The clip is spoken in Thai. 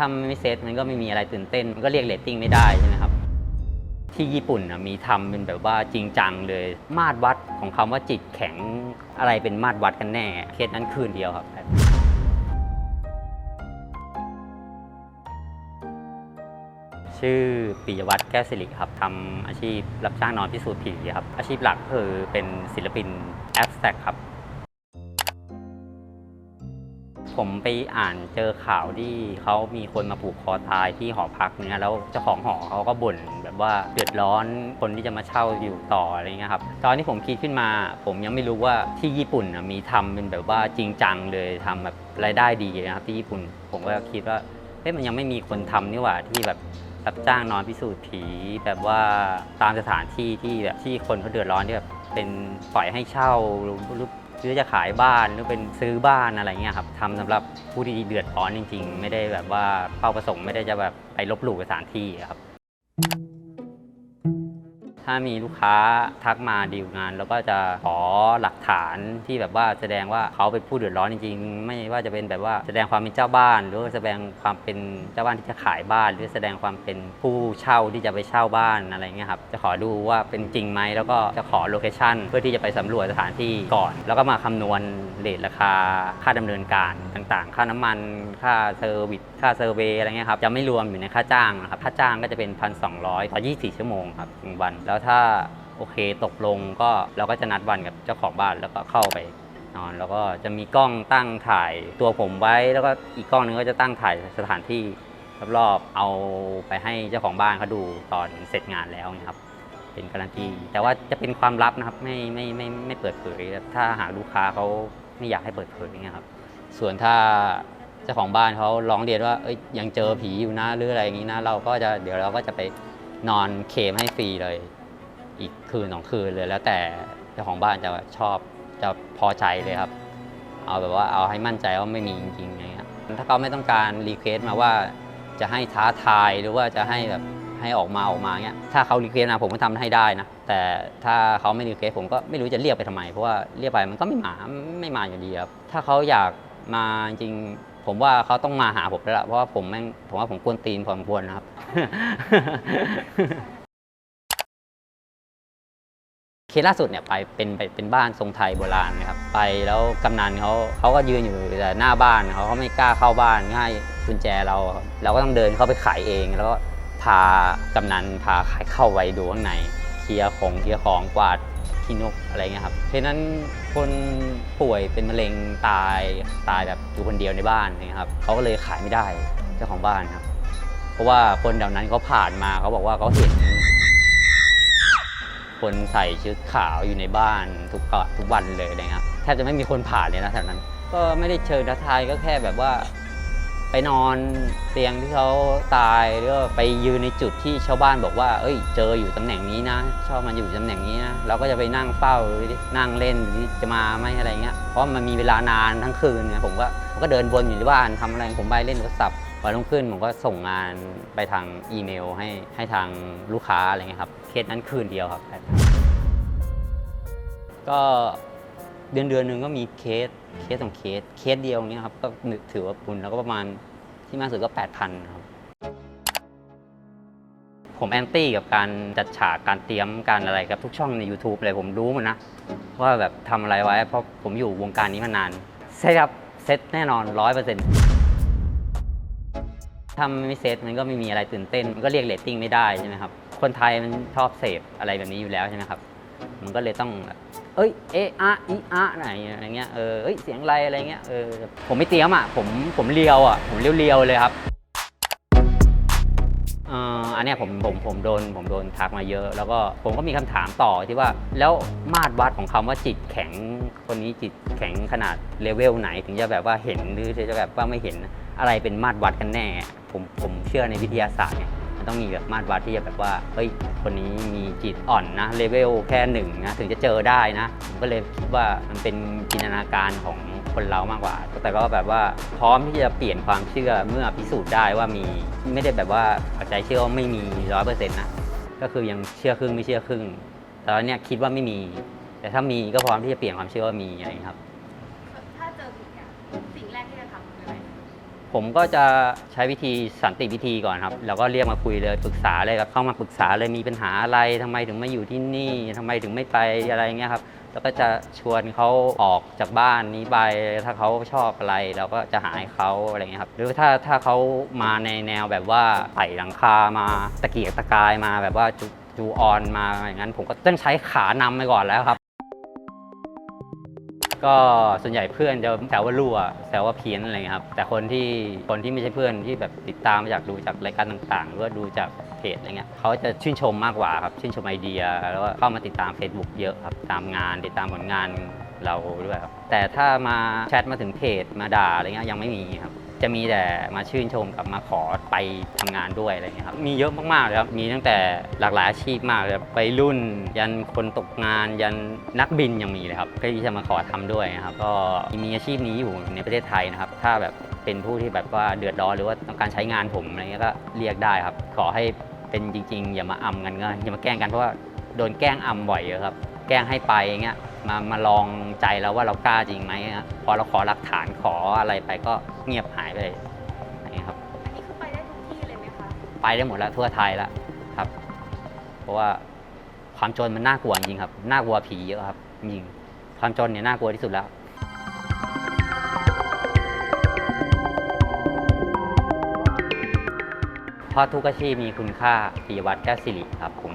ถ้าไม่เซตมันก็ไม่มีอะไรตื่นเต้น มันก็เรียกเรตติ้งไม่ได้ใช่ไหมครับ ที่ญี่ปุ่นนะมีทำเป็นแบบว่าจริงจังเลย มาตรวัดของคำว่าจิตแข็งอะไรเป็นมาตรวัดกันแน่ เคสนั้นคืนเดียวครับชื่อปิยวัฒน์แก้วสิริครับทำอาชีพรับจ้างนอนพิสูจน์ผีครับ อาชีพหลักคือเป็นศิลปินแอฟแ a c ครับ ผมไปอ่านเจอข่าวที่เขามีคนมาผูกคอตายที่หอพักเนี่ยแล้วเจ้าของหอเขาก็บ่นแบบว่าเดือดร้อนคนที่จะมาเช่าอยู่ต่ออะไรเงี้ยครับตอนที่ผมคิดขึ้นมา ผมยังไม่รู้ว่าที่ญี่ปุ่นมีทำเป็นแบบว่าจริงจังเลยทำแบบรายได้ดีนะครับที่ญี่ปุ่น ผมก็คิดว่าเฮ้ยมันยังไม่มีคนทำนี่หว่าที่แบบรับจ้างนอนพิสูจน์ผีแบบว่าตามสถานที่ที่แบบที่คนเขาเดือดร้อนที่แบบเป็นปล่อยให้เช่าหรือ ซื้อจะขายบ้านหรือเป็นซื้อบ้านอะไรเงี้ยครับทำสำหรับผู้ที่เดือดร้อนจริง ๆ ไม่ได้แบบว่าเป้าประสงค์ไม่ได้จะแบบไปลบหลู่สถานที่ครับ ถ้ามีลูกค้าทักมาดีลงาน แล้วก็จะขอหลักฐานที่แบบว่าแสดงว่าเขาเป็นผู้เดือดร้อนจริงๆ ไม่ว่าจะเป็นแบบว่าแสดงความเป็นเจ้าบ้าน หรือว่าแสดงความเป็นเจ้าบ้านที่จะขายบ้าน หรือแสดงความเป็นผู้เช่าที่จะไปเช่าบ้านอะไรเงี้ยครับจะขอดูว่าเป็นจริงไหมแล้วก็จะขอโลเคชั่นเพื่อที่จะไปสำรวจสถานที่ก่อน แล้วก็มาคำนวณเรทราคาค่าดำเนินการต่างๆ ค่าน้ำมันค่าเซอร์วิสค่าเซอร์เวย์อะไรเงี้ยครับจะไม่รวมอยู่ในค่าจ้างนะครับค่าจ้างก็จะเป็น 1,200ต่อ24 ชั่วโมงครับหนึ่งวันแล้วถ้าโอเคตกลงก็เราก็จะนัดวันกับเจ้าของบ้านแล้วก็เข้าไปนอน แล้วก็จะมีกล้องตั้งถ่ายตัวผมไว้ แล้วก็อีกกล้องนึงก็จะตั้งถ่ายสถานที่รอบๆเอาไปให้เจ้าของบ้านเขาดูตอนเสร็จงานแล้วนะครับเป็นการันตีแต่ว่าจะเป็นความลับนะครับไม่ไม่ไม่ไม่เปิดเผยถ้าหากลูกค้าเขาไม่อยากให้เปิดเผยอย่างเงี้ยครับ ส่วนถ้าเจ้าของบ้านเขาร้องเรียนว่าเอ้ยยังเจอผีอยู่นะหรืออะไรอย่างนี้นะเราก็จะเดี๋ยวเราก็จะไปนอนเคมให้ฟรีเลย อีกคืนสองคืนเลยแล้วแต่เจ้าของบ้านจะชอบจะพอใจเลยครับ เอาแบบว่าเอาให้มั่นใจว่าไม่มีจริงๆอย่างเงี้ยถ้าเขาไม่ต้องการรีเควสต์มาว่าจะให้ท้าทายหรือว่าจะให้แบบให้ออกมาออกมาเงี้ยถ้าเขารีเควสต์มาผมก็ทำให้ได้นะ แต่ถ้าเขาไม่รีเควสต์ผมก็ไม่รู้จะเรียกไปทำไม เพราะว่าเรียกไปมันก็ไม่มาไม่มาอยู่ดีครับถ้าเขาอยากมาจริงผมว่าเขาต้องมาหาผมแล้วล่ะเพราะว่าผมแม่งผมว่าผมกวนตีนพอสมควรนะครับ เคสล่าสุดเนี่ยไปเป็นเป็นบ้านทรงไทยโบราณนะครับไปแล้วกำนันเขาเขาก็ยืนอยู่แต่หน้าบ้านเขาก็ไม่กล้าเข้าบ้านง่ายกุญแจเราเราก็ต้องเดินเข้าไปขายเอง แล้วก็พากำนันพาขายเข้าไปดูข้างในเคลียร์ของเคลียร์ของกวาดขี้นกอะไรเงี้ยครับเพราะฉะนั้นคนป่วยเป็นมะเร็งตายตายแบบอยู่คนเดียวในบ้านนะครับเขาก็เลยขายไม่ได้เจ้าของบ้านครับ เพราะว่าคนแถวนั้นเขาผ่านมาเขาบอกว่าเขาเห็น คนใส่ชุดขาวอยู่ในบ้านทุกกะทุกวันเลยนะครับแทบจะไม่มีคนผ่านเลยนะแถวนั้น ก็ไม่ได้เชิงท้าทายก็แค่แบบว่า ไปนอนเตียงที่เขาตายหรือว่าไปยืนในจุดที่ชาวบ้านบอกว่า เอ้ย เจออยู่ตำแหน่งนี้นะ ชอบมันอยู่ตำแหน่งนี้นะเราก็จะไปนั่งเฝ้านั่งเล่นจะมาไหมอะไรเงี้ยเพราะมันมีเวลานานทั้งคืนเนี่ยผมก็มก็เดินวนอยู่ในบ้านทำอะไรผมไปเล่นโทรศัพท์วันรุ่งขึ้นผมก็ส่งงานไปทางอีเมลให้ให้ทางลูกค้าอะไรเงี้ยครับ สนั้นคืนเดียวครับ ก็เดือนเดือนหนึ่งก็มีเคสเคสสองเคสเคสเดียวเนี้ยครับก็ถือว่าบุญแล้วก็ประมาณที่มากสุดก็ 8,000ครับผมแอนตี้กับการจัดฉากการเตรียมการอะไรครับทุกช่องใน YouTube เลยผมรู้หมันนะ ว่าแบบทำอะไรไว้ เพราะผมอยู่วงการนี้มานานเซตครับเซตแน่นอนร้อยเปอร์เซ็นต์ถ้าไม่เซตมันก็ไม่มีอะไรตื่นเต้น มันก็เรียกเรตติ้งไม่ได้ใช่ไหมครับ คนไทยมันชอบเสพอะไรแบบนี้อยู่แล้วใช่ไหมครับ มันก็เลยต้องเอ้ยเอะอะอีอะไหนอะไรเงี้ยเออเอ้ยเสียงอะไรอะไรเงี้ยเออผมไม่เตรียมอะผมผมเลียวอะผมเลียวๆเลยครับเอ่ออันเนี้ยผมผมผมโดนผมโดนทักมาเยอะ แล้วก็ผมก็มีคำถามต่อที่ว่า แล้วมาตรวัดของคำว่าจิตแข็งคนนี้จิตแข็งขนาดเลเวลไหน ถึงจะแบบว่าเห็นหรือจะแบบว่าไม่เห็นอะไรเป็นมาตรวัดกันแน่ ผมผมเชื่อในวิทยาศาสตร์เนี่ย ต้องมีแบบมาตรวัดที่จะแบบว่าเฮ้ยคนนี้มีจิตอ่อนนะเลเวลแค่หนึ่งนะถึงจะเจอได้นะผมก็เลยคิดว่ามันเป็นจินตนาการของคนเรามากกว่า แต่ก็แบบว่าพร้อมที่จะเปลี่ยนความเชื่อเมื่อพิสูจน์ได้ว่ามีไม่ได้แบบว่าปักใจเชื่อว่าไม่มีร้อยเปอร์เซ็นต์นะก็คือยังเชื่อครึ่งไม่เชื่อครึ่งแต่ตอนเนี้ยคิดว่าไม่มี แต่ถ้ามีก็พร้อมที่จะเปลี่ยนความเชื่อว่ามีอะไรครับ ถ้าเจอ ผมก็จะใช้วิธีสันติวิธีก่อนครับ แล้วก็เรียกมาคุยเลยปรึกษาเลยครับเข้ามาปรึกษาเลยมีปัญหาอะไรทำไมถึงไมาอยู่ที่นี่ทำไมถึงไม่ไปอะไรเงี้ยครับแล้วก็จะชวนเขาออกจากบ้านนี้ไปถ้าเขาชอบอะไรเราก็จะหาให้เขาอะไรเงี้ยครับหรือถ้าถ้าเขามาในแนวแบบว่าไต่หลังคามาตะเกียกตะกายมาแบบว่าจูออนมาอย่างนั้น ผมก็ต้องใช้ขานำไปก่อนแล้วครับ ก็ส่วนใหญ่เพื่อนจะแซวว่ารั่วแซวว่าเพี้ยนอะไรเงี้ยครับ แต่คนที่คนที่ไม่ใช่เพื่อนที่แบบติดตามมาจากดูจากรายการต่างๆ หรือว่าดูจากเพจอะไรเงี้ยเขาจะชื่นชมมากกว่าครับชื่นชมไอเดีย แล้วก็เข้ามาติดตาม Facebook เยอะครับตามงานติดตามผลงานเราด้วยครับแต่ถ้ามาแชทมาถึงเพจมาด่าอะไรเงี้ยยังไม่มีครับ จะมีแต่มาชื่นชมกับมาขอไปทำงานด้วยอะไรเงี้ยครับมีเยอะมากๆเลยครับมีตั้งแต่หลากหลายอาชีพมากเลยครับไปรุ่น ยันคนตกงาน ยันนักบินยังมีเลยครับก็ที่จะมาขอทำด้วยนะครับก็มีอาชีพนี้อยู่ในประเทศไทยนะครับ ถ้าแบบเป็นผู้ที่แบบว่าเดือดร้อนหรือว่าต้องการใช้งานผมอะไรเงี้ยก็เรียกได้ครับ ขอให้เป็นจริง ๆ อย่ามาอำกันก็อย่ามาแกล้งกันเพราะว่าโดนแกล้งอำบ่อยเยอะครับ แกล้งให้ไปอย่างเงี้ยมามาลองใจเราว่าเรากล้าจริงไหมฮะพอเราขอหลักฐานขออะไรไปก็เงียบหายไปเลยอย่างเงี้ยครับอันนี้คือไปได้ทุกที่เลยไหมคะ ไปได้หมดแล้วทั่วไทยแล้วครับ เพราะว่าความจนมันน่ากลัวจริงครับน่ากลัวผีเยอะครับจริงความจนเนี่ยน่ากลัวที่สุดแล้วเพราะทุกอาชีพมีคุณค่าปิยวัตรแก้วสิริครับผม